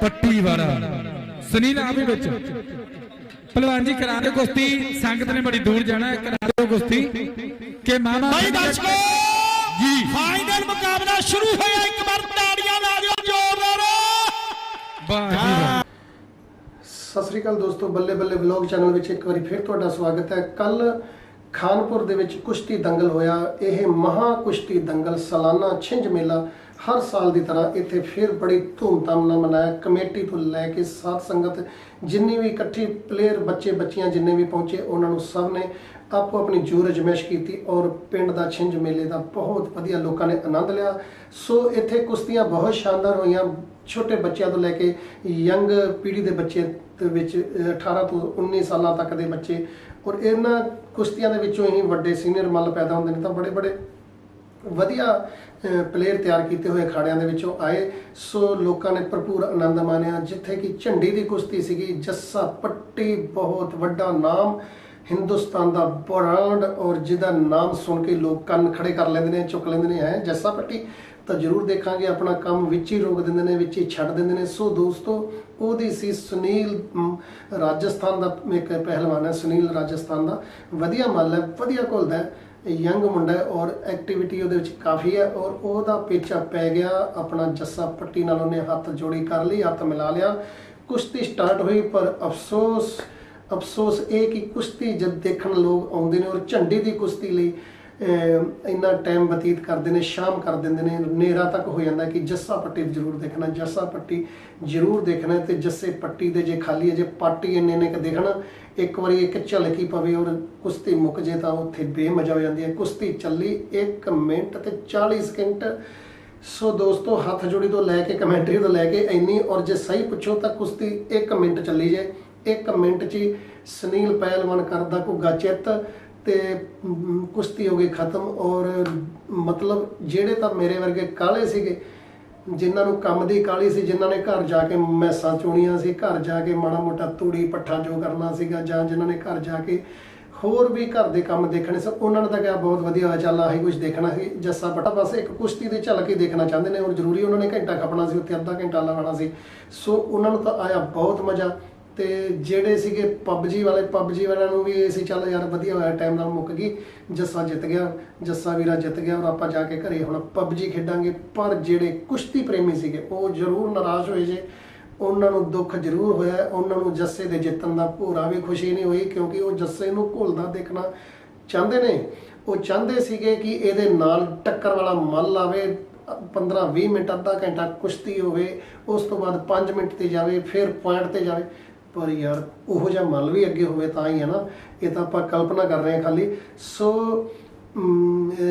ਪੱਟੀ ਵਾਲਾ। ਸੁਨੀਲ ਆ ਵੀ ਵਿੱਚ। ਪਹਿਲਵਾਨ ਜੀ ਕਰਾ ਦਿਓ ਕੁਸ਼ਤੀ। ਸੰਗਤ ਨੇ ਬੜੀ ਦੂਰ ਜਾਣਾ ਹੈ, ਕਰਾ ਦਿਓ ਕੁਸ਼ਤੀ। ਕਿ ਮਾਮਾ ਭਾਈ ਦਰਸ਼ਕੋ ਜੀ। ਫਾਈਨਲ ਮੁਕਾਬਲਾ ਸ਼ੁਰੂ ਹੋਇਆ ਇੱਕ ਵਾਰ ਤਾੜੀਆਂ ਲਾ ਦਿਓ ਜ਼ੋਰਦਾਰ। ਵਾਹ ਜੀ ਵਾਹ। ਸਤਿ ਸ੍ਰੀ ਅਕਾਲ ਦੋਸਤੋ ਬੱਲੇ ਬੱਲੇ ਵਲੌਗ ਚੈਨਲ ਵਿੱਚ ਇੱਕ ਵਾਰੀ ਫਿਰ ਤੁਹਾਡਾ ਸਵਾਗਤ ਹੈ। ਕੱਲ ਖਾਨਪੁਰ ਦੇ ਵਿੱਚ ਕੁਸ਼ਤੀ ਦੰਗਲ ਹੋਇਆ। ਇਹ ਮਹਾ ਕੁਸ਼ਤੀ ਦੰਗਲ ਸਾਲਾਨਾ ਛਿੰਝ ਮੇਲਾ ਹਰ ਸਾਲ ਦੀ ਤਰ੍ਹਾਂ ਇੱਥੇ ਫਿਰ ਬੜੀ ਧੂਮਧਾਮ ਨਾਲ ਮਨਾਇਆ। ਕਮੇਟੀ ਤੋਂ ਲੈ ਕੇ ਸਾਧ ਸੰਗਤ ਜਿੰਨੀ ਵੀ ਇਕੱਠੀ ਪਲੇਅਰ ਬੱਚੇ ਬੱਚੀਆਂ ਜਿੰਨੇ ਵੀ ਪਹੁੰਚੇ ਉਹਨਾਂ ਨੂੰ ਸਭ ਨੇ ਆਪੋ ਆਪਣੀ ਜੋਰ ਅਜਮੈਸ਼ ਕੀਤੀ ਔਰ ਪਿੰਡ ਦਾ ਛਿੰਝ ਮੇਲੇ ਦਾ ਬਹੁਤ ਵਧੀਆ ਲੋਕਾਂ ਨੇ ਆਨੰਦ ਲਿਆ। ਸੋ ਇੱਥੇ ਕੁਸ਼ਤੀਆਂ ਬਹੁਤ ਸ਼ਾਨਦਾਰ ਹੋਈਆਂ। ਛੋਟੇ ਬੱਚਿਆਂ ਤੋਂ ਲੈ ਕੇ ਯੰਗ ਪੀੜ੍ਹੀ ਦੇ ਬੱਚੇ ਦੇ ਵਿੱਚ ਅਹ, 18 ਤੋਂ 19 ਸਾਲਾਂ ਤੱਕ ਦੇ ਬੱਚੇ ਔਰ ਇਹਨਾਂ ਕੁਸ਼ਤੀਆਂ ਦੇ ਵਿੱਚੋਂ ਹੀ ਵੱਡੇ ਸੀਨੀਅਰ ਮੱਲ ਪੈਦਾ ਹੁੰਦੇ ਨੇ, ਤਾਂ ਬੜੇ ਬੜੇ ਵਧੀਆ ਪਲੇਅਰ ਤਿਆਰ ਕੀਤੇ ਹੋਏ ਅਖਾੜਿਆਂ ਦੇ ਵਿੱਚੋਂ ਆਏ। ਸੋ ਲੋਕਾਂ ਨੇ ਭਰਪੂਰ ਆਨੰਦ ਮਾਣਿਆ, ਜਿੱਥੇ ਕਿ ਝੰਡੀ ਦੀ ਕੁਸ਼ਤੀ ਸੀਗੀ। ਜੱਸਾ ਪੱਟੀ ਬਹੁਤ ਵੱਡਾ ਨਾਮ, ਹਿੰਦੁਸਤਾਨ ਦਾ ਬ੍ਰਾਂਡ, ਔਰ ਜਿਹਦਾ ਨਾਮ ਸੁਣ ਕੇ ਲੋਕ ਕੰਨ ਖੜੇ ਕਰ ਲੈਂਦੇ ਨੇ, ਚੁੱਕ ਲੈਂਦੇ ਨੇ, ਹੈ, ਜੱਸਾ ਪੱਟੀ? ਤਾਂ ਜ਼ਰੂਰ ਦੇਖਾਂਗੇ, ਆਪਣਾ ਕੰਮ ਵਿੱਚ ਹੀ ਰੋਕ ਦਿੰਦੇ ਨੇ, ਵਿੱਚ ਹੀ ਛੱਡ ਦਿੰਦੇ ਨੇ। ਸੋ ਦੋਸਤੋ, ਉਹਦੀ ਸੀ ਸੁਨੀਲ ਰਾਜਸਥਾਨ ਦਾ ਇੱਕ ਪਹਿਲਵਾਨ ਹੈ, ਸੁਨੀਲ ਰਾਜਸਥਾਨ ਦਾ। ਵਧੀਆ ਮੱਲ ਹੈ, ਵਧੀਆ ਘੁਲਦਾ ਯੰਗ ਮੁੰਡਾ ਹੈ ਔਰ ਐਕਟੀਵਿਟੀ ਉਹਦੇ ਵਿੱਚ ਕਾਫੀ ਹੈ ਔਰ ਉਹਦਾ ਪੇਚਾ ਪੈ ਗਿਆ, ਆਪਣਾ ਜੱਸਾ ਪੱਟੀ ਨਾਲ ਉਹਨੇ ਹੱਥ ਜੋੜੀ ਕਰ ਲਈ, ਹੱਥ ਮਿਲਾ ਲਿਆ। ਕੁਸ਼ਤੀ ਸਟਾਰਟ ਹੋਈ, ਪਰ ਅਫਸੋਸ ਅਫਸੋਸ ਇਹ ਕਿ ਕੁਸ਼ਤੀ ਜਦ ਦੇਖਣ ਲੋਕ ਆਉਂਦੇ ਨੇ ਔਰ ਝੰਡੀ ਦੀ ਕੁਸ਼ਤੀ ਲਈ ਇੰਨਾ ਟਾਈਮ ਬਤੀਤ ਕਰਦੇ ਨੇ, ਸ਼ਾਮ ਕਰ ਦਿੰਦੇ ਨੇ ਨੇਰਾ ਤੱਕ ਹੋ ਜਾਂਦਾ ਕਿ ਜੱਸਾ ਪੱਟੀ ਜ਼ਰੂਰ ਦੇਖਣਾ, ਜੱਸਾ ਪੱਟੀ ਜ਼ਰੂਰ ਦੇਖਣਾ ਤੇ ਜੱਸੇ ਪੱਟੀ ਦੇ ਜੇ ਖਾਲੀ ਹੈ, ਜੇ ਪਾਟੀ ਇੰਨੇ ਨੇ ਕਿ ਦੇਖਣਾ, ਇੱਕ ਵਾਰੀ ਇੱਕ ਝਲਕੀ ਪਵੇ ਔਰ ਕੁਸ਼ਤੀ ਮੁੱਕ ਜੇ ਤਾਂ ਉੱਥੇ ਬੇਮਜ਼ਾ ਹੋ ਜਾਂਦੀ ਹੈ। ਕੁਸ਼ਤੀ ਚੱਲੀ 1 ਮਿੰਟ ਤੇ 40 ਸਕਿੰਟ। ਸੋ ਦੋਸਤੋ, ਹੱਥ ਜੋੜੀ ਤੋਂ ਲੈ ਕੇ, ਕਮੈਂਟਰੀ ਤੋਂ ਲੈ ਕੇ ਇੰਨੀ, ਔਰ ਜੇ ਸਹੀ ਪੁੱਛੋ ਤਾਂ ਕੁਸ਼ਤੀ 1 ਮਿੰਟ ਚੱਲੀ ਜੇ। 1 ਮਿੰਟ 'ਚ ਹੀ ਸੁਨੀਲ ਪਹਿਲਵਾਨ ਕਰਦਾ ਘੁੱਗਾ ਚਿੱਤ ਤੇ ਕੁਸ਼ਤੀ ਹੋ ਗਈ ਖਤਮ ਔਰ ਮਤਲਬ ਜਿਹੜੇ ਤਾਂ ਮੇਰੇ ਵਰਗੇ ਕਾਲੇ ਸੀਗੇ, ਜਿਨ੍ਹਾਂ ਨੂੰ ਕੰਮ ਦੀ ਕਾਲੀ ਸੀ, ਜਿਨ੍ਹਾਂ ਨੇ ਘਰ ਜਾ ਕੇ ਮੈਸਾਂ ਚੋਣੀਆਂ ਸੀ, ਘਰ ਜਾ ਕੇ ਮਾੜਾ ਮੋਟਾ ਤੂੜੀ ਪੱਠਾ ਜੋ ਕਰਨਾ ਸੀਗਾ ਜਾਂ ਜਿਨ੍ਹਾਂ ਨੇ ਘਰ ਜਾ ਕੇ ਹੋਰ ਵੀ ਘਰ ਦੇ ਕੰਮ ਦੇਖਣੇ ਸਨ ਉਹਨਾਂ ਨੇ ਤਾਂ ਕਿਹਾ ਬਹੁਤ ਵਧੀਆ ਹੋਇਆ ਚੱਲ ਆਹੀ ਕੁਝ ਦੇਖਣਾ ਸੀ, ਜੱਸਾ ਪਟਾ ਬਸ ਇੱਕ ਕੁਸ਼ਤੀ ਦੀ ਝਲਕ ਹੀ ਦੇਖਣਾ ਚਾਹੁੰਦੇ ਨੇ ਔਰ ਜ਼ਰੂਰੀ ਉਹਨਾਂ ਨੇ ਘੰਟਾ ਖਪਣਾ ਸੀ, ਉੱਥੇ ਅੱਧਾ ਘੰਟਾ ਲਗਾਉਣਾ ਸੀ। ਸੋ ਉਹਨਾਂ ਨੂੰ ਤਾਂ ਆਇਆ ਬਹੁਤ ਮਜ਼ਾ। ਤੇ ਜਿਹੜੇ ਸੀਗੇ ਪਬਜੀ ਵਾਲੇ, ਪਬਜੀ ਵਾਲਿਆਂ ਨੂੰ ਵੀ ਇਹ ਸੀ ਚੱਲ ਯਾਰ ਵਧੀਆ ਹੋਇਆ ਟਾਈਮ ਨਾਲ ਮੁੱਕ ਗਈ, ਜੱਸਾ ਜਿੱਤ ਗਿਆ, ਜੱਸਾ ਵੀਰਾ ਜਿੱਤ ਗਿਆ ਔਰ ਆਪਾਂ ਜਾ ਕੇ ਘਰੇ ਹੁਣ ਪਬਜੀ ਖੇਡਾਂਗੇ, ਪਰ ਜਿਹੜੇ ਕੁਸ਼ਤੀ ਪ੍ਰੇਮੀ ਸੀਗੇ, ਉਹ ਜ਼ਰੂਰ ਨਾਰਾਜ਼ ਹੋਏ ਜੇ, ਉਹਨਾਂ ਨੂੰ ਦੁੱਖ ਜ਼ਰੂਰ ਹੋਇਆ, ਉਹਨਾਂ ਨੂੰ ਜੱਸੇ ਦੇ ਜਿੱਤਣ ਦਾ ਭੋਰਾ ਵੀ ਖੁਸ਼ੀ ਨਹੀਂ ਹੋਈ, ਕਿਉਂਕਿ ਉਹ ਜੱਸੇ ਨੂੰ ਘੁਲਦਾ ਦੇਖਣਾ ਚਾਹੁੰਦੇ ਨੇ। ਉਹ ਚਾਹੁੰਦੇ ਸੀਗੇ ਕਿ ਇਹਦੇ ਨਾਲ ਟੱਕਰ ਵਾਲਾ ਮੱਲ ਆਵੇ 15 20 ਮਿੰਟ, ਅੱਧਾ ਘੰਟਾ ਕੁਸ਼ਤੀ ਹੋਵੇ, ਉਸ ਤੋਂ ਬਾਅਦ 5 ਮਿੰਟ ਤੇ ਜਾਵੇ, ਫਿਰ ਪੁਆਇੰਟ ਤੇ ਜਾਵੇ। ਪਰ ਯਾਰ ਉਹੋ ਜਿਹਾ ਮਨ ਵੀ ਅੱਗੇ ਹੋਵੇ ਤਾਂ ਹੀ ਹੈ ਨਾ। ਇਹ ਤਾਂ ਆਪਾਂ ਕਲਪਨਾ ਕਰ ਰਹੇ ਹਾਂ ਖਾਲੀ। ਸੋ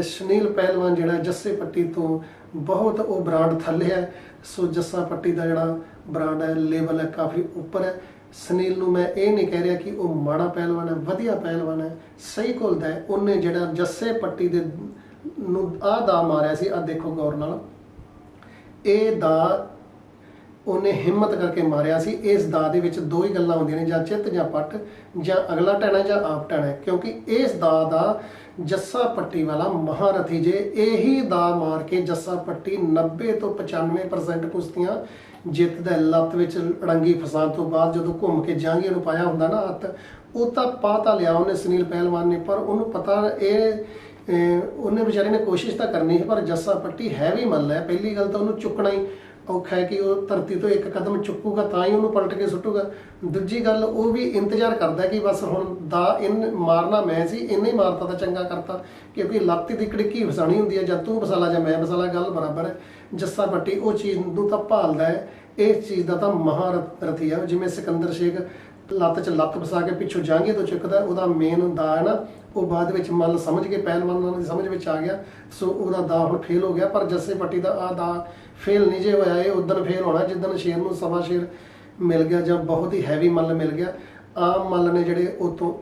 ਸੁਨੀਲ ਪਹਿਲਵਾਨ ਜਿਹੜਾ ਜੱਸੇ ਪੱਟੀ ਤੋਂ ਬਹੁਤ ਉਹ ਬ੍ਰਾਂਡ ਥੱਲੇ ਹੈ। ਸੋ ਜੱਸਾ ਪੱਟੀ ਦਾ ਜਿਹੜਾ ਬ੍ਰਾਂਡ ਹੈ ਲੈਵਲ ਹੈ, ਕਾਫੀ ਉੱਪਰ ਹੈ। ਸੁਨੀਲ ਨੂੰ ਮੈਂ ਇਹ ਨਹੀਂ ਕਹਿ ਰਿਹਾ ਕਿ ਉਹ ਮਾੜਾ ਪਹਿਲਵਾਨ ਹੈ, ਵਧੀਆ ਪਹਿਲਵਾਨ ਹੈ। ਸਹੀ ਘੁਲਦਾ ਹੈ। ਉਹਨੇ ਜਿਹੜਾ ਜੱਸੇ ਪੱਟੀ ਦੇ ਨੂੰ ਆਹ ਦਾ ਮਾਰਿਆ ਸੀ ਆ ਦੇਖੋ ਗੌਰ ਨਾਲ। ਇਹ ਦਾ ਉਹਨੇ ਹਿੰਮਤ ਕਰਕੇ ਮਾਰਿਆ ਸੀ। ਇਸ ਦਾ ਦੇ ਵਿੱਚ ਦੋ ਹੀ ਗੱਲਾਂ ਹੁੰਦੀਆਂ ਨੇ, ਜਾਂ ਚਿੱਤ ਜਾਂ ਪੱਟ, ਜਾਂ ਅਗਲਾ ਟਹਿਣਾ ਜਾਂ ਆਪ ਟਹਿਣਾ ਕਿਉਂਕਿ ਇਸ ਦਾ ਦਾ ਜੱਸਾ ਪੱਟੀ ਵਾਲਾ ਮਹਾਰਥੀ ਜੇ ਇਹੀ ਦਾ ਮਾਰ ਕੇ ਜੱਸਾ ਪੱਟੀ 90 ਤੋਂ 95% ਕੁਸ਼ਤੀਆਂ ਜਿੱਤਦਾ ਲੱਤ ਵਿੱਚ ਅੜੰਗੀ ਫਸਾਣ ਤੋਂ ਬਾਅਦ ਜਦੋਂ ਘੁੰਮ ਕੇ ਜਾਂਗੇ ਨੂੰ ਪਾਇਆ ਹੁੰਦਾ ਨਾ ਹੱਥ, ਉਹ ਤਾਂ ਪਾਤਾ ਲਿਆ ਉਹਨੇ ਸੁਨੀਲ ਪਹਿਲਵਾਨ ਨੇ, ਪਰ ਉਹਨੂੰ ਪਤਾ ਇਹ ਉਹਨੇ ਵਿਚਾਰੇ ਨੇ ਕੋਸ਼ਿਸ਼ ਤਾਂ ਕਰਨੀ ਸੀ, ਪਰ ਜੱਸਾ ਪੱਟੀ ਹੈ ਵੀ ਮੱਲ ਹੈ। ਪਹਿਲੀ ਗੱਲ ਤਾਂ ਉਹਨੂੰ ਚੁੱਕਣਾ ਹੀ ਔਖਾ ਹੈ ਕਿ ਉਹ ਧਰਤੀ ਤੋਂ ਇੱਕ ਕਦਮ ਚੁੱਕੂਗਾ, ਤਾਂ ਹੀ ਉਹਨੂੰ ਪਲਟ ਕੇ ਸੁੱਟੂਗਾ। ਦੂਜੀ ਗੱਲ, ਉਹ ਵੀ ਇੰਤਜ਼ਾਰ ਕਰਦਾ ਕਿ ਬਸ ਹੁਣ ਦਾ ਇਨ ਮਾਰਨਾ ਮੈਂ ਸੀ ਇੰਨੇ ਹੀ ਮਾਰਤਾ ਤਾਂ ਚੰਗਾ ਕਰਤਾ। ਕਿਉਂਕਿ ਲੱਤ ਦੀ ਕੜਕੀ ਫਸਾਣੀ ਹੁੰਦੀ ਹੈ, ਜਾਂ ਤੂੰ ਫਸਾਲਾ ਜਾਂ ਮੈਂ ਫਸਾਲਾ ਗੱਲ ਬਰਾਬਰ ਹੈ। ਜੱਸਾ ਪੱਟੀ ਉਹ ਚੀਜ਼ ਨੂੰ ਤਾਂ ਭਾਲਦਾ ਹੈ। ਇਸ ਚੀਜ਼ ਦਾ ਤਾਂ ਮਹਾਰਥੀ ਹੈ, ਜਿਵੇਂ ਸਿਕੰਦਰ ਸ਼ੇਖ ਲੱਤ 'ਚ ਲੱਤ ਫਸਾ ਕੇ ਪਿੱਛੋਂ ਜਾਂਗੇ ਤੋਂ ਚੁੱਕਦਾ ਉਹਦਾ ਮੇਨ ਦਾ ਹੈ ਨਾ ਉਹ ਬਾਅਦ ਵਿੱਚ ਮੱਲ ਸਮਝ ਕੇ, ਪਹਿਲਵਾਨਾਂ ਦੀ ਸਮਝ ਵਿੱਚ ਆ ਗਿਆ, ਸੋ ਉਹਦਾ ਦਾ ਹੁਣ ਫੇਲ ਹੋ ਗਿਆ, ਪਰ ਜੱਸੇ ਪੱਟੀ ਦਾ ਆ ਦਾ ਫੇਲ ਨਹੀਂ ਜੇ ਹੋਇਆ, ਇਹ ਉਦੋਂ ਫੇਲ ਹੋਣਾ, ਜਿੱਦਣ ਸ਼ੇਰ ਨੂੰ ਸਵਾ ਸ਼ੇਰ ਮਿਲ ਗਿਆ ਜਾਂ ਬਹੁਤ ਹੀ ਹੈਵੀ ਮੱਲ ਮਿਲ ਗਿਆ ਆਮ ਮੱਲ ਨੇ ਜਿਹੜੇ ਉਹ ਤੋਂ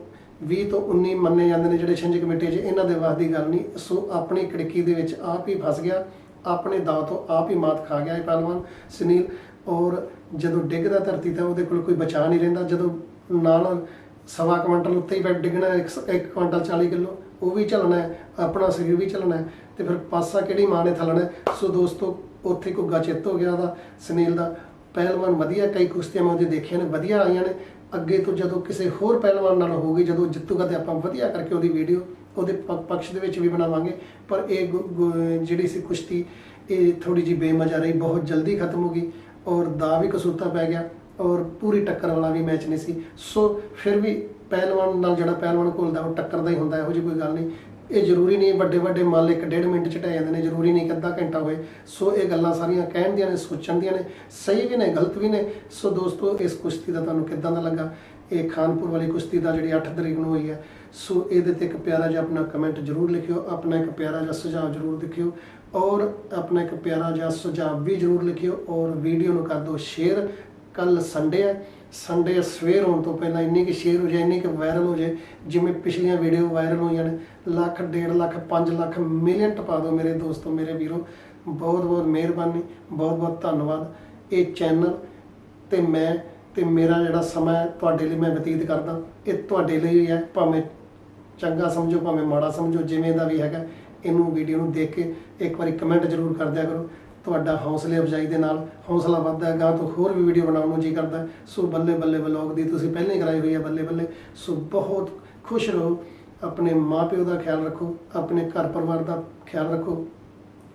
20 ਤੋਂ 19 ਮੰਨੇ ਜਾਂਦੇ ਨੇ ਜਿਹੜੇ ਛਿੰਝ ਕਮੇਟੀ 'ਚ, ਇਹਨਾਂ ਦੇ ਵਾਸ ਦੀ ਗੱਲ ਨਹੀਂ, ਸੋ ਆਪਣੀ ਖਿੜਕੀ ਦੇ ਵਿੱਚ ਆਪ ਹੀ ਫਸ ਗਿਆ, ਆਪਣੇ ਦਾਅ ਤੋਂ ਆਪ ਹੀ ਮਾਤ ਖਾ ਗਿਆ ਇਹ ਪਹਿਲਵਾਨ, ਸੁਨੀਲ। ਔਰ ਜਦੋਂ ਡਿੱਗਦਾ ਧਰਤੀ ਤਾਂ ਉਹਦੇ ਕੋਲ ਕੋਈ ਬਚਾ ਨਹੀਂ ਰਹਿੰਦਾ, ਜਦੋਂ ਨਾਲ ਸਵਾ ਕੁਇੰਟਲ ਉੱਤੇ ਹੀ ਬੈਠ ਡਿੱਗਣਾ 1 ਕੁਇੰਟਲ 40 ਕਿਲੋ, ਉਹ ਵੀ ਚੱਲਣਾ ਆਪਣਾ ਸਰੀਰ ਵੀ ਚੱਲਣਾ ਹੈ, ਤੇ ਫਿਰ ਪਾਸਾ ਕਿਹੜੀ ਮਾਂ ਨੇ ਥਲਣਾ ਸੋ ਦੋਸਤੋ, ਉੱਥੇ ਘੁੱਗਾ ਚਿੱਤ ਹੋ ਗਿਆ ਉਹਦਾ, ਸੁਨੀਲ ਦਾ। ਪਹਿਲਵਾਨ ਵਧੀਆ ਕਈ ਕੁਸ਼ਤੀਆਂ ਮੈਂ ਉਹਦੇ ਦੇਖੀਆਂ ਨੇ, ਵਧੀਆ ਆਈਆਂ ਨੇ। ਅੱਗੇ ਤੋਂ ਜਦੋਂ ਕਿਸੇ ਹੋਰ ਪਹਿਲਵਾਨ ਨਾਲ ਹੋਊਗੀ, ਜਦੋਂ ਜਿੱਤੂਗਾ ਤੇ ਆਪਾਂ ਵਧੀਆ ਕਰਕੇ ਉਹਦੀ ਵੀਡੀਓ ਉਹਦੇ ਪ- ਪਕਸ਼ ਦੇ ਵਿੱਚ ਵੀ ਬਣਾਵਾਂਗੇ। ਪਰ ਇਹ ਗੁ- ਗੁ- ਜਿਹੜੀ ਸੀ ਕੁਸ਼ਤੀ, ਇਹ ਥੋੜੀ ਜੀ ਬੇਮਜ਼ਾ ਰਹੀ, ਬਹੁਤ ਜਲਦੀ ਖਤਮ ਹੋ ਗਈ। ਔਰ ਦਾ ਵੀ ਕਸੂਤਾ ਪੈ ਗਿਆ ਔਰ ਪੂਰੀ ਟੱਕਰ ਵਾਲਾ ਵੀ ਮੈਚ ਨਹੀਂ ਸੀ। ਸੋ ਫਿਰ ਵੀ ਪਹਿਲਵਾਨ ਨਾਲ ਜਿਹੜਾ ਪਹਿਲਵਾਨ ਘੁਲਦਾ, ਉਹ ਟੱਕਰ ਦਾ ਹੀ ਹੁੰਦਾ, ਇਹੋ ਜਿਹੀ ਕੋਈ ਗੱਲ ਨਹੀਂ। ਇਹ ਜ਼ਰੂਰੀ ਨਹੀਂ ਵੱਡੇ ਵੱਡੇ ਮੱਲ ਇੱਕ ਡੇਢ ਮਿੰਟ ਚ ਢਹਿ ਜਾਂਦੇ ਨੇ, ਜ਼ਰੂਰੀ ਨਹੀਂ ਕਿ ਅੱਧਾ ਘੰਟਾ ਹੋਏ। ਸੋ ਇਹ ਗੱਲਾਂ ਸਾਰੀਆਂ ਕਹਿਣ ਦੀਆਂ ਨੇ, ਸੋਚਣ ਦੀਆਂ ਨੇ, ਸਹੀ ਵੀ ਨੇ, ਗਲਤ ਵੀ ਨੇ। ਸੋ ਦੋਸਤੋ, ਇਸ ਕੁਸ਼ਤੀ ਦਾ ਤੁਹਾਨੂੰ ਕਿੱਦਾਂ ਦਾ ਲੱਗਾ? ਇਹ ਖਾਨਪੁਰ ਵਾਲੀ ਕੁਸ਼ਤੀ ਦਾ ਜਿਹੜੀ 8 ਤਰੀਕ ਨੂੰ ਹੋਈ ਹੈ। ਸੋ ਇਹਦੇ ਤੇ ਇੱਕ ਪਿਆਰਾ ਜਿਹਾ ਆਪਣਾ ਕਮੈਂਟ ਜ਼ਰੂਰ ਲਿਖਿਓ, ਆਪਣਾ ਇੱਕ ਪਿਆਰਾ ਜਿਹਾ ਸੁਝਾਅ ਜ਼ਰੂਰ ਦਿਖਿਓ। ਔਰ ਆਪਣਾ ਇੱਕ ਪਿਆਰਾ ਜਿਹਾ ਸੁਝਾਅ ਵੀ ਜ਼ਰੂਰ ਲਿਖਿਓ ਔਰ ਵੀਡੀਓ ਨੂੰ ਕਰ ਦਿਓ ਸ਼ੇਅਰ ਕੱਲ ਸੰਡੇ ਹੈ। ਸੰਡੇ ਸਵੇਰ ਹੋਣ ਤੋਂ ਪਹਿਲਾਂ ਇੰਨੀ ਕਿ ਸ਼ੇਅਰ ਹੋ ਜਾਏ, ਇੰਨੀ ਕਿ ਵਾਇਰਲ ਹੋ ਜਾਏ, ਜਿਵੇਂ ਪਿਛਲੀਆਂ ਵੀਡੀਓ ਵਾਇਰਲ ਹੋਈਆਂ ਨੇ, ਲੱਖ, ਡੇਢ ਲੱਖ 5 ਲੱਖ ਮਿਲੀਅਨ ਟਪਾ ਦਿਓ ਮੇਰੇ ਦੋਸਤੋ, ਮੇਰੇ ਵੀਰੋ। ਬਹੁਤ ਬਹੁਤ ਮਿਹਰਬਾਨੀ, ਬਹੁਤ ਬਹੁਤ ਧੰਨਵਾਦ। ਇਹ ਚੈਨਲ ਤੇ ਮੈਂ ਤੇ ਮੇਰਾ ਜਿਹੜਾ ਸਮਾਂ ਹੈ, ਤੁਹਾਡੇ ਲਈ ਮੈਂ ਬਤੀਤ ਕਰਦਾ। ਇਹ ਤੁਹਾਡੇ ਲਈ ਹੈ, ਭਾਵੇਂ ਚੰਗਾ ਸਮਝੋ, ਭਾਵੇਂ ਮਾੜਾ ਸਮਝੋ, ਜਿਵੇਂ ਦਾ ਵੀ ਹੈਗਾ। ਇਹਨੂੰ ਵੀਡੀਓ ਨੂੰ ਦੇਖ ਕੇ ਇੱਕ ਵਾਰੀ ਕਮੈਂਟ ਜ਼ਰੂਰ ਕਰ ਦਿਆ ਕਰੋ। ਤੁਹਾਡਾ ਹੌਸਲੇ ਅਫਜ਼ਾਈ ਦੇ ਨਾਲ ਹੌਸਲਾ ਵੱਧਦਾ ਹੈ। ਗਾਂ ਤੋਂ ਹੋਰ ਵੀ ਵੀਡੀਓ ਬਣਾਉਣ ਨੂੰ ਜੀ ਕਰਦਾ ਸੋ ਬੱਲੇ ਬੱਲੇ ਵਲੌਗ ਦੀ ਤੁਸੀਂ ਪਹਿਲਾਂ ਹੀ ਕਰਾਈ ਹੋਈ ਹੈ ਬੱਲੇ ਬੱਲੇ। ਸੋ ਬਹੁਤ ਖੁਸ਼ ਰਹੋ। ਆਪਣੇ ਮਾਪਿਓ ਦਾ ਖਿਆਲ ਰੱਖੋ। ਆਪਣੇ ਘਰ ਪਰਿਵਾਰ ਦਾ ਖਿਆਲ ਰੱਖੋ।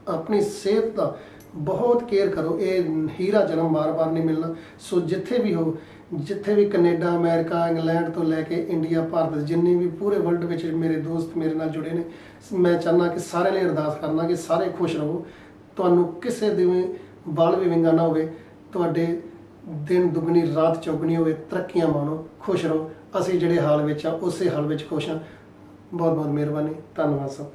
ਆਪਣੀ ਸਿਹਤ ਦਾ ਬਹੁਤ ਕੇਅਰ ਕਰੋ, ਇਹ ਹੀਰਾ ਜਨਮ ਵਾਰ-ਵਾਰ ਨਹੀਂ ਮਿਲਣਾ। ਸੋ ਜਿੱਥੇ ਵੀ ਹੋ, ਜਿੱਥੇ ਵੀ ਕੈਨੇਡਾ, ਅਮਰੀਕਾ, ਇੰਗਲੈਂਡ ਤੋਂ ਲੈ ਕੇ ਇੰਡੀਆ, ਭਾਰਤ ਜਿੰਨੇ ਵੀ ਪੂਰੇ ਵਰਲਡ ਵਿੱਚ ਮੇਰੇ ਦੋਸਤ ਮੇਰੇ ਨਾਲ ਜੁੜੇ ਨੇ, ਮੈਂ ਚਾਹੁੰਦਾ ਕਿ ਸਾਰਿਆਂ ਲਈ ਅਰਦਾਸ ਕਰਨਾ ਕਿ ਸਾਰੇ ਖੁਸ਼ ਰਹੋ। ਤੁਹਾਨੂੰ ਕਿਸੇ ਦੇ ਵੀ ਬਾਲ ਵੀ ਵਿੰਗਾ ਨਾ ਹੋਵੇ, ਤੁਹਾਡੇ ਦਿਨ ਦੁਗਣੀ, ਰਾਤ ਚੌਗਣੀ ਹੋਵੇ, ਤਰੱਕੀਆਂ ਮਾਣੋ, ਖੁਸ਼ ਰਹੋ। ਅਸੀਂ ਜਿਹੜੇ ਹਾਲ ਵਿੱਚ ਆ, ਉਸੇ ਹਾਲ ਵਿੱਚ ਖੁਸ਼ ਹਾਂ। ਬਹੁਤ ਬਹੁਤ ਮਿਹਰਬਾਨੀ। ਧੰਨਵਾਦ ਸਭ ਦਾ।